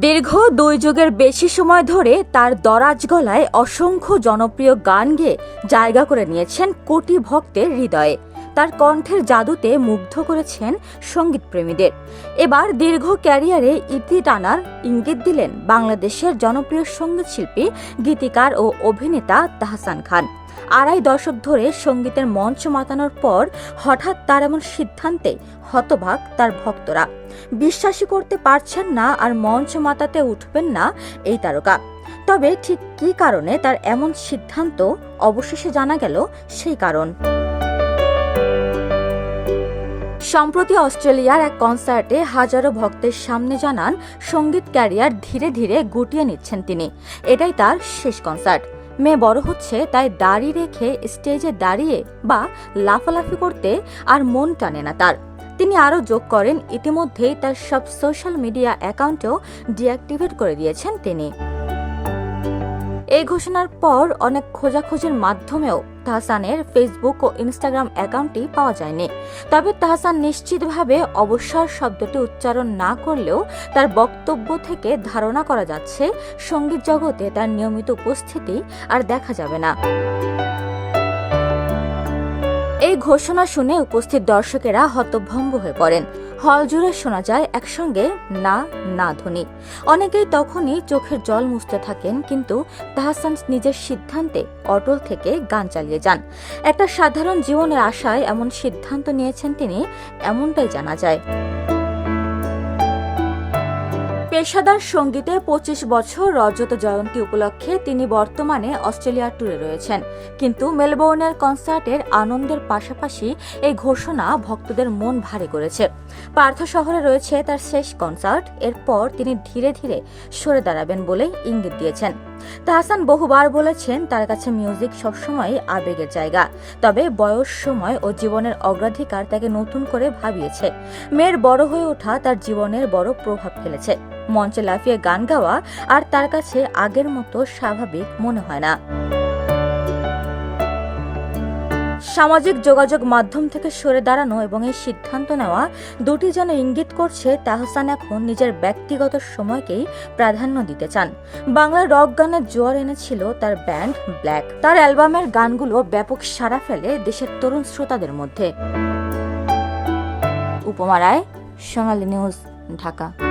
দীর্ঘ দুই যুগের বেশি সময় ধরে তার দরাজ গলায় অসংখ্য জনপ্রিয় গান গেয়ে জায়গা করে নিয়েছেন কোটি ভক্তের হৃদয়ে। তার কণ্ঠের জাদুতে মুগ্ধ করেছেন সঙ্গীতপ্রেমীদের। এবার দীর্ঘ ক্যারিয়ারে ইতি টানার ইঙ্গিত দিলেন বাংলাদেশের জনপ্রিয় সঙ্গীতশিল্পী, গীতিকার ও অভিনেতা তাহসান খান। আড়াই দশক ধরে সঙ্গীতের মঞ্চ মাতানোর পর হঠাৎ তার এমন সিদ্ধান্তে হতবাক তার ভক্তরা। বিশ্বাসই করতে পারছেন না আর মঞ্চ মাতাতে উঠবেন না এই তারকা। তবে ঠিক কী কারণে তার এমন সিদ্ধান্ত অবশেষে জানা গেল সেই কারণ। সম্প্রতি অস্ট্রেলিয়ার এক কনসার্টে হাজারো ভক্তের সামনে জানান, সংগীত ক্যারিয়ার ধীরে ধীরে গুটিয়ে নিচ্ছেন তিনি। এটাই তার শেষ কনসার্ট। মেয়ে বড় হচ্ছে, তাই দাড়ি রেখে স্টেজে দাঁড়িয়ে বা লাফালাফি করতে আর মন টানে না তার। তিনি আরও যোগ করেন, ইতিমধ্যেই তার সব সোশ্যাল মিডিয়া অ্যাকাউন্টও ডিঅ্যাক্টিভেট করে দিয়েছেন তিনি। এই ঘোষণার পর অনেক খোঁজাখুঁজির মাধ্যমেও তাহসানের ফেসবুক ও ইনস্টাগ্রাম অ্যাকাউন্টটি পাওয়া যায়নি। তবে তাহসান নিশ্চিতভাবে অবসর শব্দটি উচ্চারণ না করলেও তার বক্তব্য থেকে ধারণা করা যাচ্ছে, সংগীত জগতে তার নিয়মিত উপস্থিতি আর দেখা যাবে না। এই ঘোষণা শুনে উপস্থিত দর্শকেরা হতভম্ব হয়ে পড়েন। হল জুড়ে শোনা যায় একসঙ্গে না না ধ্বনি। অনেকেই তখনই চোখের জল মুছতে থাকেন, কিন্তু তাহসান নিজের সিদ্ধান্তে অটল থেকে গান চালিয়ে যান। একটা সাধারণ জীবনের আশায় এমন সিদ্ধান্ত নিয়েছেন তিনি, এমনটাই জানা যায়। পেশাদার সঙ্গীতে পঁচিশ বছর রজত জয়ন্তী উপলক্ষে তিনি বর্তমানে অস্ট্রেলিয়ার ট্যুরে রয়েছেন। কিন্তু মেলবোর্নের কনসার্টের আনন্দের পাশাপাশি এই ঘোষণা ভক্তদের মন ভারী করেছে। পার্থ শহরে রয়েছে তার শেষ কনসার্ট, এরপর তিনি ধীরে ধীরে সরে দাঁড়াবেন বলে ইঙ্গিত দিয়েছেন। তাহসান বহুবার বলেছেন, তার কাছে মিউজিক সবসময় আবেগের জায়গা। তবে বয়স, সময় ও জীবনের অগ্রাধিকার তাকে নতুন করে ভাবিয়েছে। মেয়ের বড় হয়ে ওঠা তার জীবনের বড় প্রভাব ফেলেছে। মঞ্চে লাফিয়ে গান গাওয়া আর তার কাছে আগের মতো স্বাভাবিক মনে হয় না। সামাজিক যোগাযোগ মাধ্যম থেকে সরে দাঁড়ানো এবং এই সিদ্ধান্ত নেওয়া দুটি যেন ইঙ্গিত করছে তাহসান এখন নিজের ব্যক্তিগত সময়কেই প্রাধান্য দিতে চান। বাংলা রক গানের জোয়ার এনেছিল তার ব্যান্ড ব্ল্যাক। তার অ্যালবামের গানগুলো ব্যাপক সাড়া ফেলে দেশের তরুণ শ্রোতাদের মধ্যে। উপমা রায়, সোনালী নিউজ, ঢাকা।